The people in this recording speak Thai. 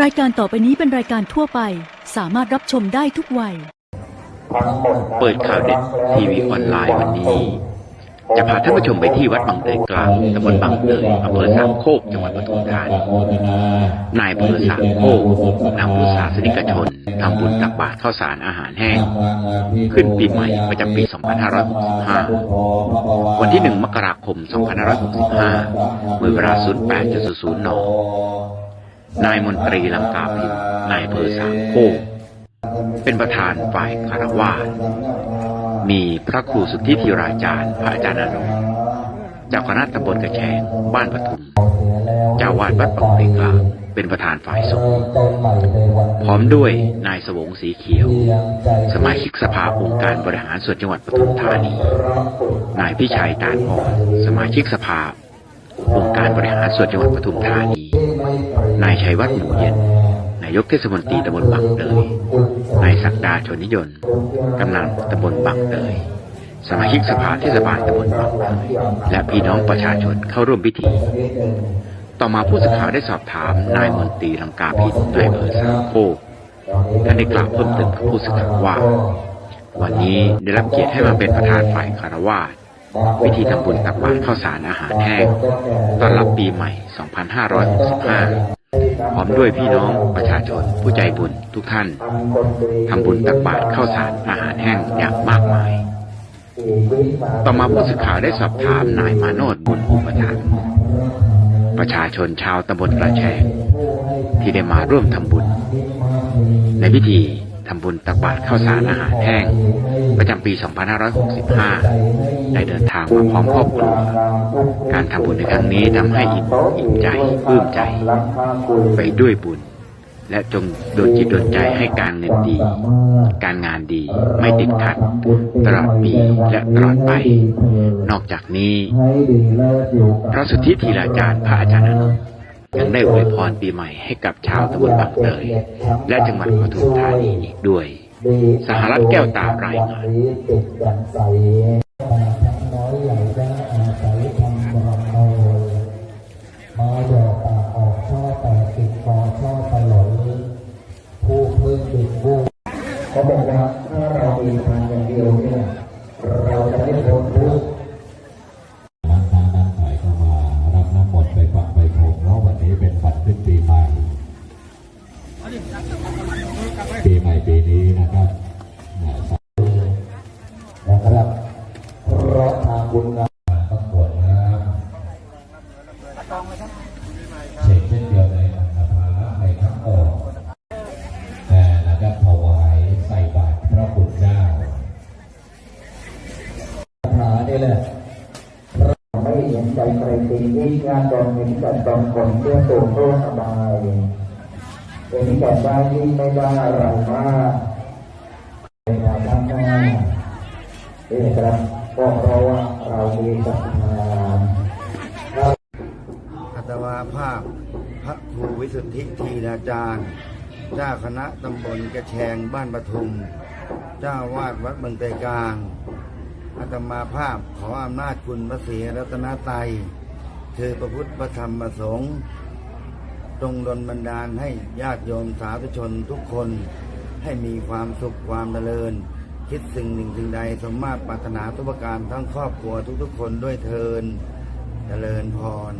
รายการต่อไปนี้เป็นรายการทั่วไป สามารถรับชมได้ทุกวัย เปิดข่าวเด็ดทีวีออนไลน์วันนี้ จะพาท่านผู้ชมไปที่วัดบางเตยกลางตำบลบางเตยอำเภอสามโคกจังหวัดปทุมธานีนายอำเภอสามโคกนำพุทธศาสนิกชนทำบุญตักบาตรข้าวสารอาหารแห้ง ขึ้นปีใหม่ประจำปี 2565 วันที่ 1 มกราคม 2565เมื่อเวลา 08.00น นายมนตรีลังกาพิมพ์นายเภอสามโคกเป็นประธานฝ่ายคารวาสมีพระครูสุทธิธีราจารย์พระอาจารย์อนนท์เจ้าคณะตำบลกระแชงบ้านปทุมเจ้าวาดวัดปังเตกาเป็นประธานฝ่ายสงฆ์พร้อมด้วยนายสวงสีเขียว สมาชิกสภาองค์การบริหารส่วนจังหวัดปทุมธานี นายพิชัยตานอ่อนสมาชิกสภาองค์การบริหารส่วนจังหวัดปทุมธานี นายชัยวัฒน์หนูเย็น นายกเทศมนตรีตำบลบางเตย นายศักดาชนนิยนต์กำนันตำบลบางเตย สมาชิกสภาเทศบาลตำบลบางเตย และพี่น้องประชาชนเข้าร่วมพิธี ต่อมาผู้สื่อข่าวได้สอบถามนายมนตรีลังกาพิษนายอำเภอสามโคกท่านได้กล่าวเพิ่มเติมกับผู้สื่อข่าวว่า วันนี้ได้รับเกียรติให้มาเป็นประธานฝ่ายคารวาสพิธีทำบุญตักบาตรข้าวสารอาหารแห้งต้อนรับปีใหม่ 2565 พร้อมด้วยพี่น้องประชาชนผู้ใจบุญทุกท่านทำบุญตักบาตรข้าวสารอาหารแห้งอย่างมากมาย ต่อมาผู้สื่อข่าวได้สอบถามนายมาโนดบุญอุปถัมภ์ประชาชนชาวตำบลกระแชงที่ได้มาร่วมทำบุญ ในพิธี ทำบุญตักบาตรข้าวสารอาหารแห้ง ประจำปี 2565 ได้เดินทางมาพร้อมครอบครัว การทำบุญในครั้งนี้ทำให้อิ่มอิ่มใจปลื้มใจ ไปด้วยบุญ และจงโดนจิตโดนใจให้การเงินดี การงานดีไม่ติดขัด ตลอดปีและตลอดไป นอกจากนี้ พระสุทธิธีราจารย์พระอาจารย์อนุ ยังได้อวยพรปีใหม่ให้กับชาวตำบลบางเตยและจังหวัดปทุมธานีอีกด้วย สหรัฐแก้วตารายงานน้อยใหญ่ได้อาศัยทำบรมีมาดอกตาออกช่อแตกติดคอช่อตลอดผู้พึ่งติดบูเขาบอกว่าถ้าเรามีทางอย่างเดียวเนี่ย ไม่เห็นใจใครจริงที่งานตอนนี้แต่ตอนคนเพื่อตัวโตสบายเห็นแต่ได้ยิ่ไม่ได้อะไรมากเป็นงานด้านหน้านี่ครับก็เพราะว่าเรามีศรัทธาอัตมาภาพพระครูวิสุทธิทีนาจารย์ เจ้าคณะตำบลกระแชงบ้านปทุม เจ้าวาดวัดเมืองไตรกลาง อาตมาภาพขออำนาจคุณพระศรีรัตนตรัยเธอประพุทธพระธรรมประสงฆ์จงดลบันดาลให้ญาติโยมสาธุชนทุกคนให้มีความสุขความเจริญ คิดสิ่งหนึ่งสิ่งใดสมมาตรปรารถนาทุกประการทั้งครอบครัวทุกๆคนด้วยเทินเจริญพร